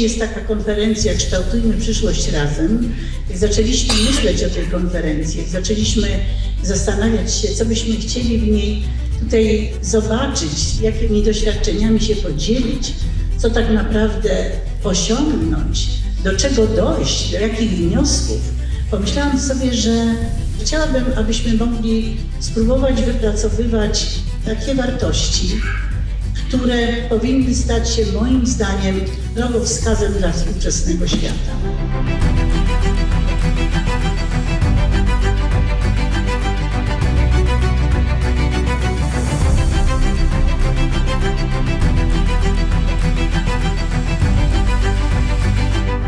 Jest taka konferencja Kształtujmy przyszłość razem. Zaczęliśmy myśleć o tej konferencji, zaczęliśmy zastanawiać się, co byśmy chcieli w niej tutaj zobaczyć, jakimi doświadczeniami się podzielić, co tak naprawdę osiągnąć, do czego dojść, do jakich wniosków, pomyślałam sobie, że chciałabym, abyśmy mogli spróbować wypracowywać takie wartości, które powinny stać się moim zdaniem drogowskazem dla współczesnego świata.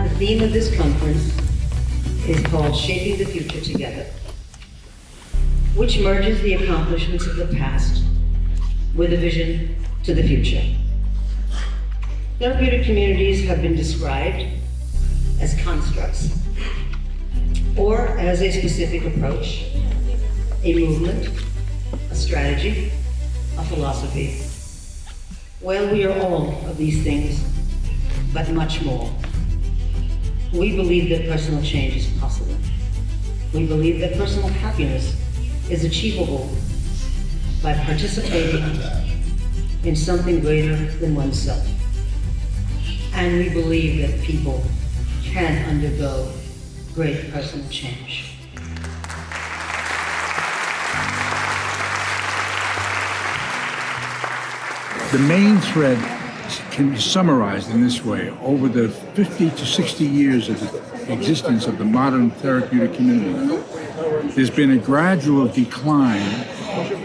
The theme of this conference is called Shaping the Future Together, which merges the accomplishments of the past with a vision to the future. Therapeutic communities have been described as constructs or as a specific approach, a movement, a strategy, a philosophy. Well, we are all of these things, but much more. We believe that personal change is possible. We believe that personal happiness is achievable by participating in something greater than oneself. And we believe that people can undergo great personal change. The main thread can be summarized in this way. Over the 50 to 60 years of the existence of the modern therapeutic community, there's been a gradual decline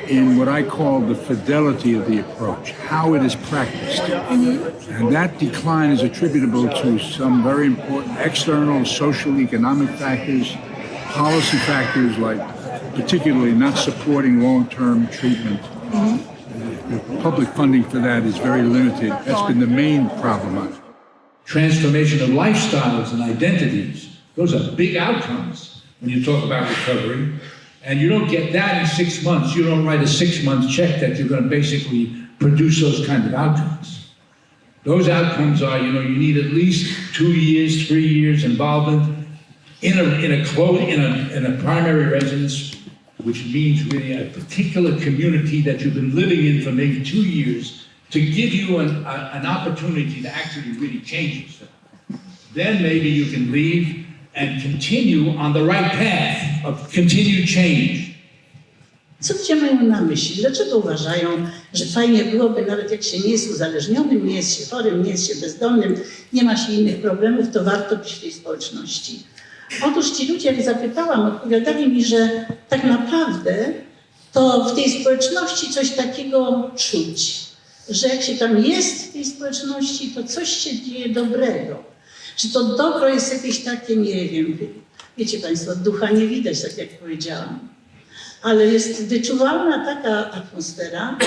in what I call the fidelity of the approach, how it is practiced. And that decline is attributable to some very important external social economic factors, policy factors like particularly not supporting long-term treatment. The public funding for that is very limited. That's been the main problem transformation of lifestyles and identities. Those are big outcomes when you talk about recovery. And you don't get that in six months. You don't write a six month check that you're going to basically produce those kind of outcomes. Those outcomes are, you know, you need at least two years, three years involvement in a, in a close, in a, in a primary residence, which means really a particular community that you've been living in for maybe two years to give you an, a- an opportunity to actually really change yourself. Then maybe you can leave and continue on the right path of continued change. Co ludzie mają na myśli? Dlaczego uważają, że fajnie byłoby, nawet jak się nie jest uzależnionym, nie jest się chorym, nie jest się bezdomnym, nie ma się innych problemów, to warto być w tej społeczności? Otóż ci ludzie, jak zapytałam, odpowiadali mi, że tak naprawdę to w tej społeczności coś takiego czuć, że jak się tam jest w tej społeczności, to coś się dzieje dobrego. Czy to dobro jest jakieś takie, nie wiem, wiecie Państwo, ducha nie widać, tak jak powiedziałam ale jest wyczuwalna taka atmosfera,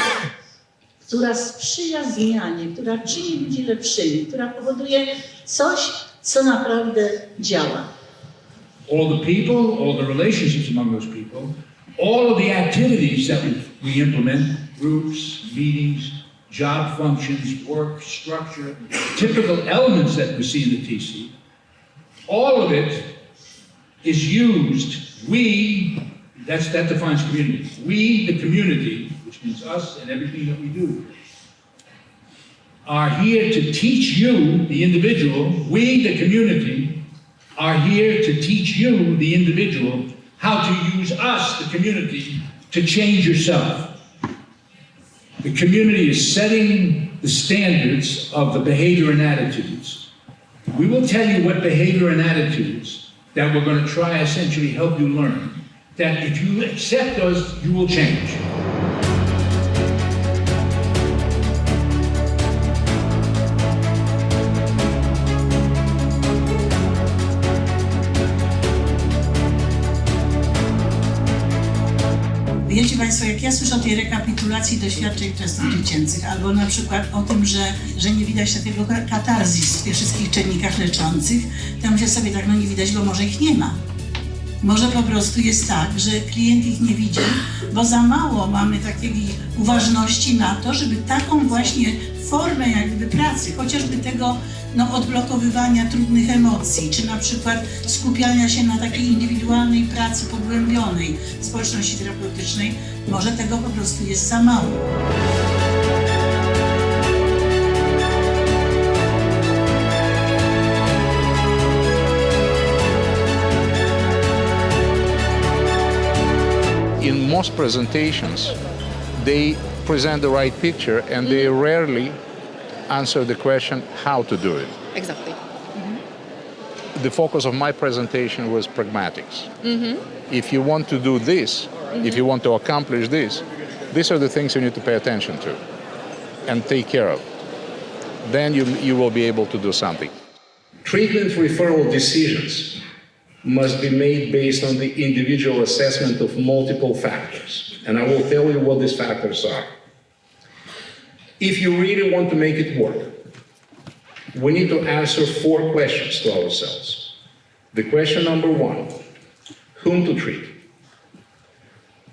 która sprzyja zmianie, która czyni ludzi lepszymi, która powoduje coś, co naprawdę działa. All the people, all the relationships among those people, all of the activities that we, implement, groups, meetings, job functions, work, structure, typical elements that we see in the TC, all of it is used. We, that's, that defines community. We, the community, which means us and everything that we do, are here to teach you, the individual, we, the community, are here to teach you, the individual, how to use us, the community, to change yourself. The community is setting the standards of the behavior and attitudes. We will tell you what behavior and attitudes that we're going to try essentially help you learn. That if you accept those, you will change. Państwo, jak ja słyszę o tej rekapitulacji doświadczeń często dziecięcych, albo na przykład o tym, że, że nie widać takiego ka- katarzis w tych wszystkich czynnikach leczących, to myślę sobie tak, no nie widać, bo może ich nie ma. Może po prostu jest tak, że klient ich nie widzi, bo za mało mamy takiej uważności na to, żeby taką właśnie formę jak gdyby pracy, chociażby tego no, odblokowywania trudnych emocji, czy na przykład skupiania się na takiej indywidualnej pracy pogłębionej społeczności terapeutycznej, może tego po prostu jest za mało. in most presentations, they present the right picture and they mm-hmm. rarely answer the question how to do it. Exactly. Mm-hmm. The focus of my presentation was pragmatics. Mm-hmm. If you want to do this, if you want to accomplish this, these are the things you need to pay attention to and take care of. Then you, you will be able to do something. Treatment referral decisions must be made based on the individual assessment of multiple factors. And I will tell you what these factors are. If you really want to make it work, we need to answer four questions to ourselves. The question number one whom to treat?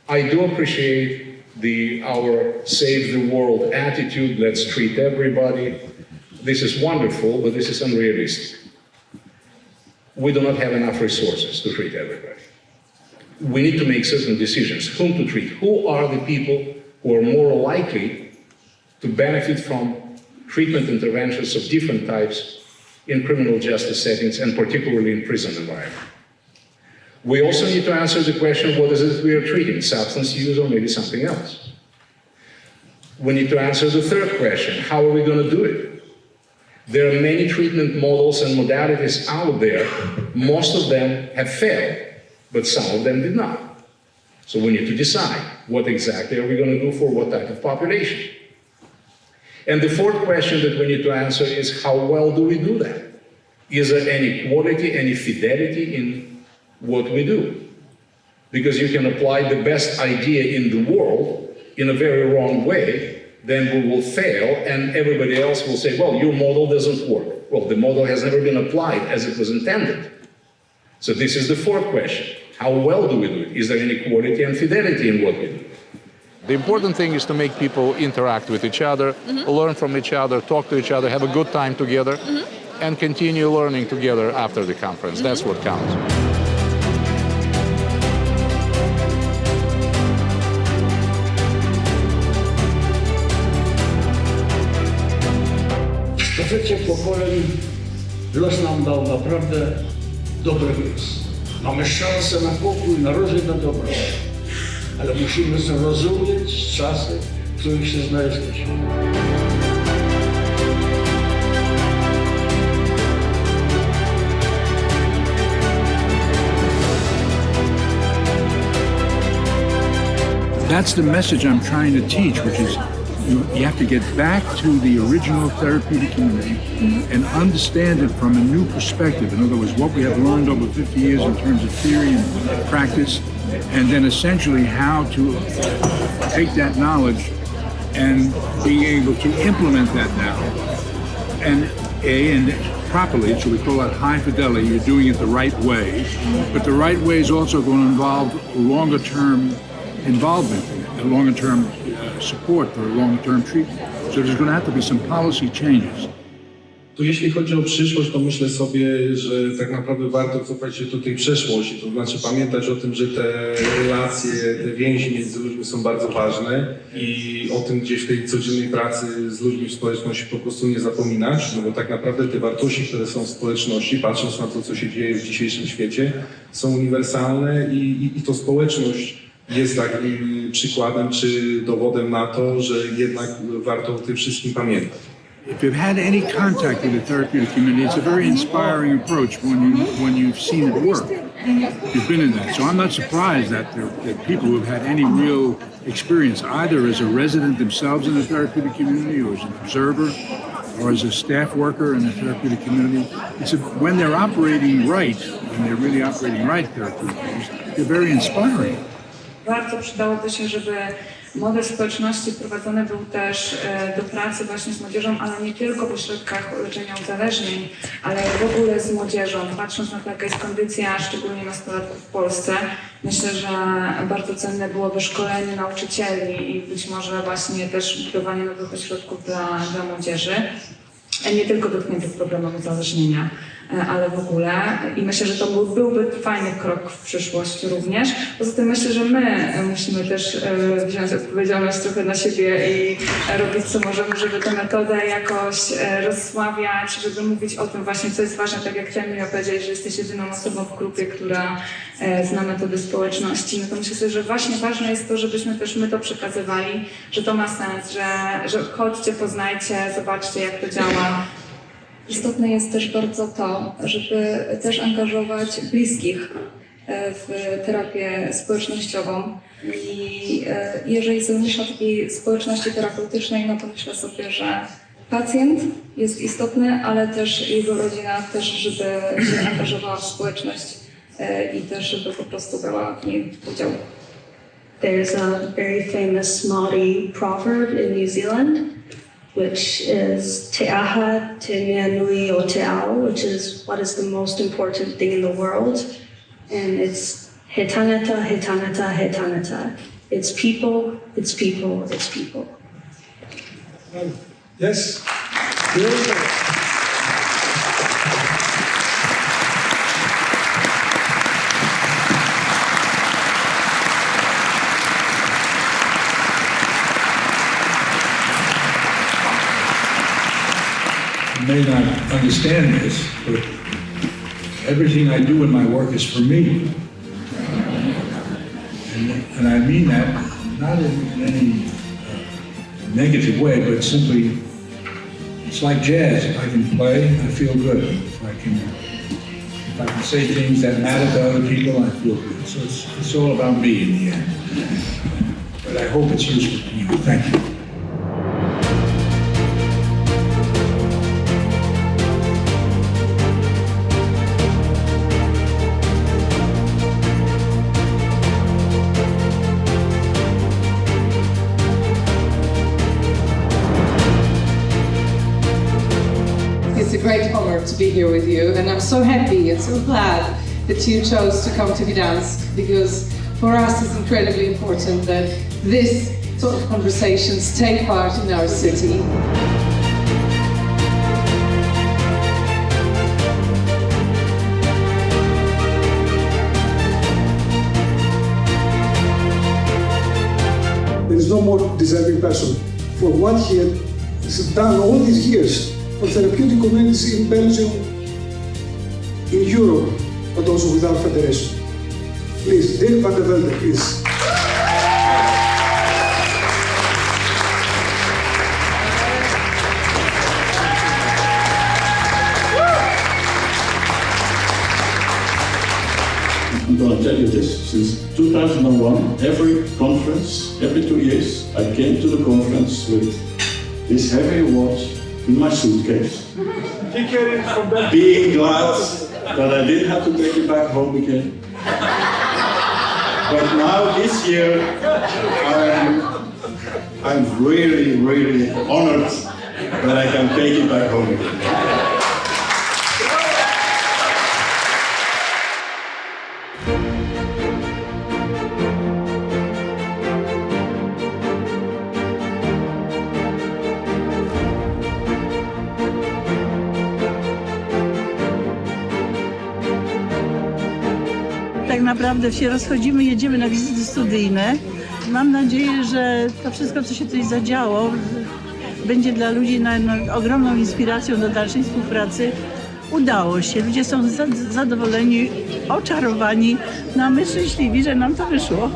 I do appreciate the our save the world attitude, let's treat everybody. This is wonderful, but this is unrealistic. We do not have enough resources to treat everybody. We need to make certain decisions whom to treat. Who are the people who are more likely to benefit from treatment interventions of different types in criminal justice settings and particularly in prison environment? We also need to answer the question what is it we are treating, substance use or maybe something else? We need to answer the third question how are we going to do it? There are many treatment models and modalities out there. Most of them have failed, but some of them did not. So we need to decide what exactly are we going to do for what type of population. And the fourth question that we need to answer is how well do we do that? Is there any quality, any fidelity in what we do? Because you can apply the best idea in the world in a very wrong way, then we will fail, and everybody else will say, well, your model doesn't work. Well, the model has never been applied as it was intended. So this is the fourth question. How well do we do it? Is there any quality and fidelity in what we do? The important thing is to make people interact with each other, mm-hmm. learn from each other, talk to each other, have a good time together, mm-hmm. and continue learning together after the conference. Mm-hmm. That's what counts. Los nam dał naprawdę dobry los. Mamy szansę na pokój, na rozwój, na dobro. Ale musimy zrozumieć czasy, w których się znaleźliśmy. That's the message I'm trying to teach, which is you, you have to get back to the original therapeutic community mm-hmm. and understand it from a new perspective. In other words, what we have learned over 50 years in terms of theory and practice, and then essentially how to take that knowledge and being able to implement that now. And a and properly, so we call that high fidelity. You're doing it the right way, mm-hmm. but the right way is also going to involve longer term involvement, longer term support for longer term treatment. So there's going to have to be some policy changes. To jeśli chodzi o przyszłość, to myślę sobie, że tak naprawdę warto cofać się do tej przeszłości, to znaczy pamiętać o tym, że te relacje, te więzi między ludźmi są bardzo ważne i o tym gdzieś w tej codziennej pracy z ludźmi w społeczności po prostu nie zapominać, no bo tak naprawdę te wartości, które są w społeczności, patrząc na to, co się dzieje w dzisiejszym świecie, są uniwersalne i, i, i to społeczność jest takim przykładem czy dowodem na to, że jednak warto o tym wszystkim pamiętać. If you've had any contact with the therapeutic community, it's a very inspiring approach when you when you've seen it work. You've been in that, so I'm not surprised that there that people who've had any real experience, either as a resident themselves in the therapeutic community, or as an observer, or as a staff worker in the therapeutic community, it's a, when they're operating right, when they're really operating right, therapeutic, they're very inspiring. Bardzo przydałoby się, żeby Model społeczności wprowadzony był też e, do pracy właśnie z młodzieżą, ale nie tylko w ośrodkach leczenia uzależnień, ale w ogóle z młodzieżą. Patrząc na to, jaka jest kondycja szczególnie nastolatków w Polsce, myślę, że bardzo cenne byłoby szkolenie nauczycieli i być może właśnie też budowanie nowych ośrodków dla, dla młodzieży e, nie tylko dotkniętych problemem uzależnienia, ale w ogóle. I myślę, że to był, byłby fajny krok w przyszłość również. Poza tym myślę, że my e, musimy też e, wziąć odpowiedzialność trochę na siebie i e, robić co możemy, żeby tę metodę jakoś e, rozsławiać, żeby mówić o tym właśnie, co jest ważne. Tak jak mi powiedzieć, że jesteś jedyną osobą w grupie, która e, zna metody społeczności. No to myślę sobie, że właśnie ważne jest to, żebyśmy też my to przekazywali, że to ma sens, że, że chodźcie, poznajcie, zobaczcie jak to działa. Istotne jest też bardzo to, żeby też angażować bliskich e, w terapię społecznościową. I e, jeżeli są myśl o takiej społeczności terapeutycznej, no to myślę sobie, że pacjent jest istotny, ale też jego rodzina też, żeby się angażowała w społeczność e, i też, żeby po prostu brała w niej udział. There's a very famous Maori proverb in New Zealand, which is Te aha, te nui o te ao, which is what is the most important thing in the world. And it's he tangata, he tangata, he tangata. It's people, it's people, it's people. Yes? May not understand this, but everything I do in my work is for me. And, and I mean that not in any uh, negative way, but simply, it's like jazz. If I can play, I feel good. If I can, if I can say things that matter to other people, I feel good. So it's, it's all about me in the end. But I hope it's useful to you. Thank you. Be here with you, and I'm so happy and so glad that you chose to come to Gdansk because for us it's incredibly important that this sort of conversations take part in our city. There is no more deserving person for what he has done all these years for therapeutic communities in Belgium, in Europe, but also with our federation. Please, Dirk van der Velde, please. I'm going to tell you this. Since 2001, every conference, every two years, I came to the conference with this heavy watch in my suitcase. Being glad that I didn't have to take it back home again. But now this year, I'm, I'm really, really honored that I can take it back home again. Tak naprawdę się rozchodzimy, jedziemy na wizyty studyjne. Mam nadzieję, że to wszystko, co się tutaj zadziało, będzie dla ludzi na, na ogromną inspiracją do dalszej współpracy. Udało się, ludzie są za, zadowoleni, oczarowani, no a my szczęśliwi, że nam to wyszło.